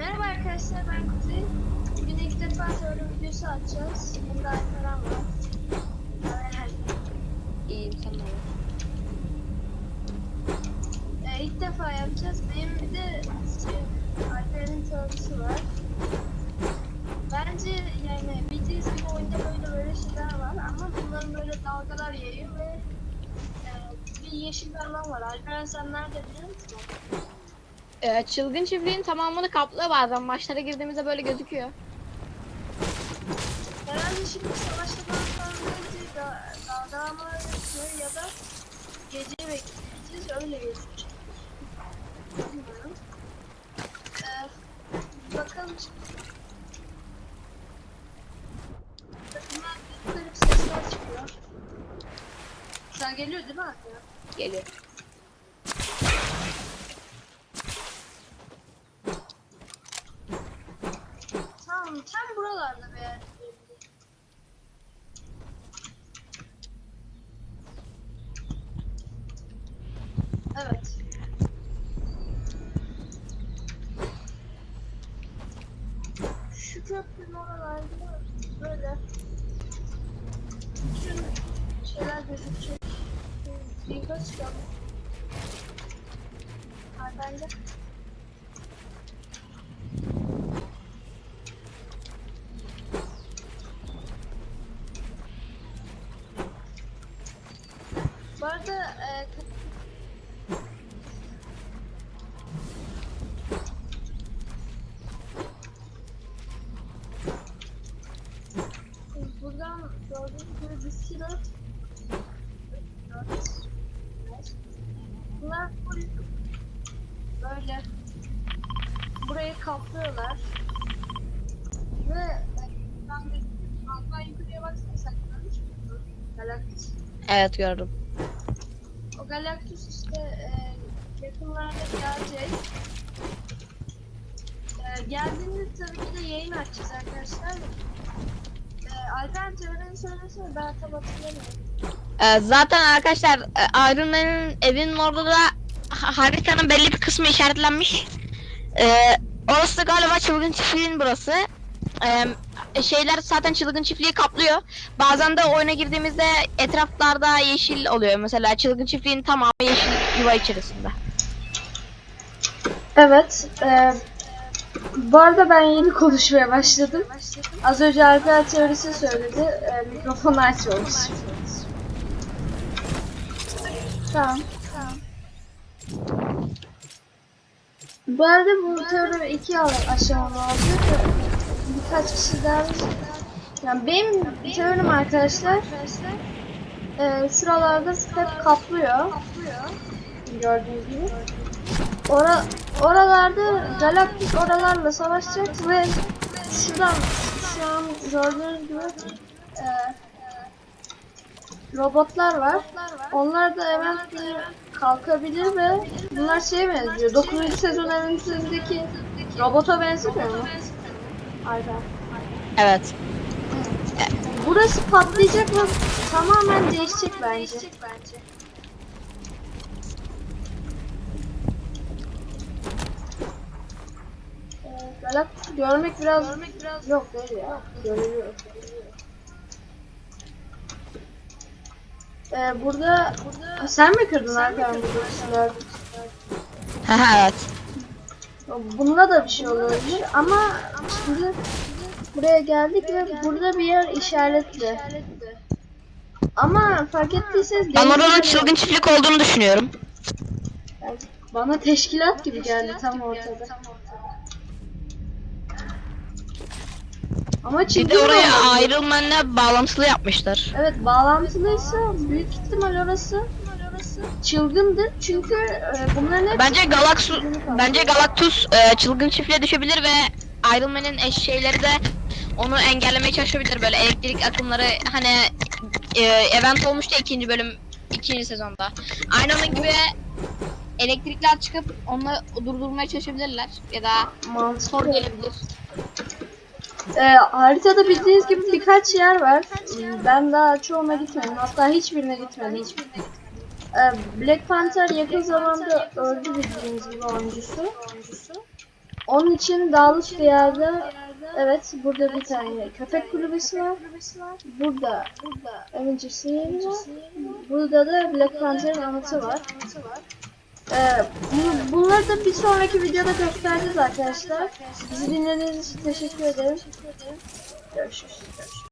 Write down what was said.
Merhaba arkadaşlar ben Kuzey. Bugün ilk defa teori videosu açacağız. Bunda Alperen var. İyiyim de. Ee, ilk defa yapacağız. Benim bir de şey, Alperen'in teorisi var. Bence yani bildiğiniz gibi oyunda böyle böyle şeyler var ama bunların böyle dalgalar yayıyor ve e, bir yeşil bir alan var. Alperen sen nerede biliyor musun? Ee, çılgın çiftliğin tamamını kaplıyor bazen. Maçlara girdiğimizde böyle gözüküyor. Herhalde şimdi savaşta böyle da, dalgalama yapıyor ya da gece bekleyeceğiz öyle gözükecek. Bilmiyorum. Ee, bakalım şimdi. Bunlar bir garip sesler çıkıyor. Sen geliyor değil mi aklına? Geliyor. Tam buralarda bir yer. Evet. Şu köprünün oralarda böyle bütün şeyler gözükecek. Yukarı çıkalım. Ha, bence Bu arada e, buradan gördüğünüz gibi bir silot Bunlar böyle burayı kaplıyorlar ve ben de yukarıya baksana sen görmüş müsün? Galaktik Evet gördüm. Galactus işte e, yakınlarda gelecek. E, geldiğinde tabii ki de yayın açacağız arkadaşlar. E, Alper teorini söylesene ben tam hatırlamıyorum. Ee, zaten arkadaşlar e, Iron Man'in evinin orada da ha- haritanın belli bir kısmı işaretlenmiş. Ee, orası galiba çılgın çiftliğin burası. Ee, şeyler zaten çılgın çiftliği kaplıyor. Bazen de oyuna girdiğimizde etraflarda yeşil oluyor. Mesela çılgın çiftliğin tamamı yeşil yuva içerisinde. Evet. E, bu arada ben yeni konuşmaya başladım. Az önce Alper teorisi söyledi. E, mikrofonu açmamış. Tamam. Tamam. Bu arada bu teori iki aşamalı oldu. Birkaç kişi daha yani benim teorim arkadaşlar e, şuralarda hep kaplıyor. Gördüğünüz gibi. Ora, oralarda Galactus oralarla savaşacak ve şuradan şu an gördüğünüz gibi e, robotlar var. Onlar da eventually kalkabilir ve bunlar şeye benziyor. 9. sezon eventindeki robota benzemiyor mu? Aynen. Evet. Burası patlayacak ve tamamen değişecek bence. Ee, Galactus görmek biraz yok değil ya. Görülüyor. Ee, burada burada sen mi kırdın Erkan burada kişiler? evet. Bununla da bir şey olabilir ama şimdi buraya geldik ve burada bir yer işaretli. Ama fark ettiyseniz Ben oranın çılgın çiftlik olduğunu düşünüyorum. Yani bana teşkilat gibi geldi tam ortada. Ama Bir çılgın de oraya olmalı. Iron Man'le bağlantılı yapmışlar. Evet bağlantılıysa büyük ihtimal orası çılgındır çünkü e, bunların hepsi Bence Galactus bence Galactus e, çılgın çiftliğe düşebilir ve Iron Man'in eşeğleri de onu engellemeye çalışabilir böyle elektrik akımları hani e, event olmuştu ikinci bölüm ikinci sezonda. Aynı onun gibi elektrikler çıkıp onu durdurmaya çalışabilirler ya da mantıklı. sor gelebilir. E, haritada bildiğiniz gibi birkaç yer var. Ben daha çoğuna gitmedim. Hatta hiçbirine gitmedim. E, Black Panther yakın zamanda öldü bildiğiniz gibi oyuncusu. onun için Dağlıs Diyar'da evet burada bir tane köpek kulübesi var. Burada Avengers yeri var. Burada da Black Panther'ın anıtı var. Ee, bu- bunları da bir sonraki videoda göstereceğiz arkadaşlar. Bizi dinlediğiniz için teşekkür ederim. Görüşürüz.